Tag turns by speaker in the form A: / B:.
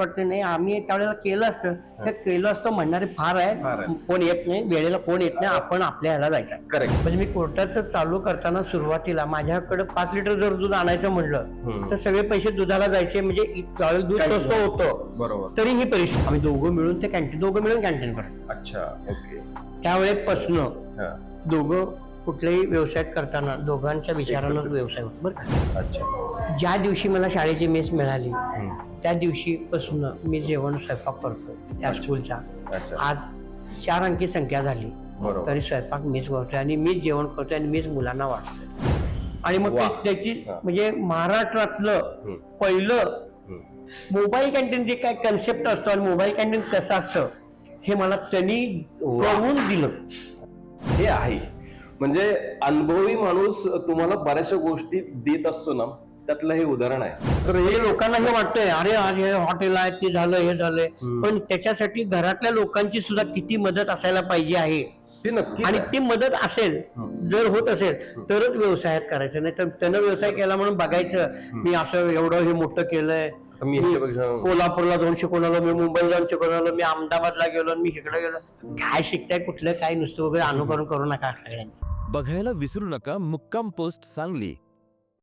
A: वाटतं नाही. आम्ही त्यावेळेला केलं असतं. ते केलं असतं म्हणणारे फार
B: फार
A: आहे
B: आहे.
A: कोण येत नाही वेळेला कोण येत नाही आपण आपल्या ह्याला जायचं.
B: करेक्ट
A: म्हणजे मी कोर्टाचं चालू करताना सुरुवातीला माझ्याकडे पाच लिटर जर दूध आणायचं म्हणलं
B: हम्म.
A: तर सगळे पैसे दुधाला जायचे. म्हणजे त्यावेळेला दूध
B: काहीच
A: स्वस्त होतं
B: बरोबर.
A: तरी ही परिस्थिती. आम्ही दोघं मिळून ते कॅन्टीन दोघं मिळून कॅन्टीन करतो
B: अच्छा ओके.
A: त्यावेळेपासनं
B: हा.
A: दोघं कुठल्याही व्यवसाय करताना दोघांच्या विचारानं व्यवसाय होतो. बरं का?
B: अच्छा.
A: ज्या दिवशी मला शाळेची मेस मिळाली
B: हम्म.
A: त्या दिवशीपासून मी जेवण स्वयंपाक करतो त्या स्कूलच्या
B: अच्छा
A: आज चार अंकी संख्या झाली. तरी स्वयंपाक मीच करतोय आणि मीच जेवण करतोय आणि मीच मुलांना वाटतोय आणि मग त्याची. म्हणजे महाराष्ट्रातलं. पहिलं. मोबाईल कॅन्टीन जे काय कन्सेप्ट असतो आणि मोबाईल कॅन्टीन कसं असतं हे मला त्यांनी. कळवून दिलं
B: हे आहे म्हणजे अनुभवी माणूस तुम्हाला बऱ्याचशा गोष्टी देत असतो ना त्यातलं हे उदाहरण आहे. तर हे
A: लोकांना हे वाटतंय अरे आज हे हॉटेल आहे ते झालं हे झालंय.
B: हम्म.
A: पण त्याच्यासाठी घरातल्या लोकांची सुद्धा किती मदत असायला पाहिजे आहे.
B: ते नक्की
A: आणि ती मदत असेल जर होत असेल तरच व्यवसायात करायचं. नाही तर त्यानं व्यवसाय केला म्हणून बघायचं मी असं एवढं हे मोठं केलंय.
B: मी ह्याच्यापेक्षा
A: कोल्हापूरला जाऊन शिकून आलो मी मुंबईला जाऊन शिकून आलो मी अहमदाबादला गेलो आणि मी इकडे गेलो. काय शिकताय कुठलं काय नुसतं वगैरे अनुकरण करू नका सगळ्यांचं.
C: बघायला विसरू नका मुक्काम पोस्ट सांगली.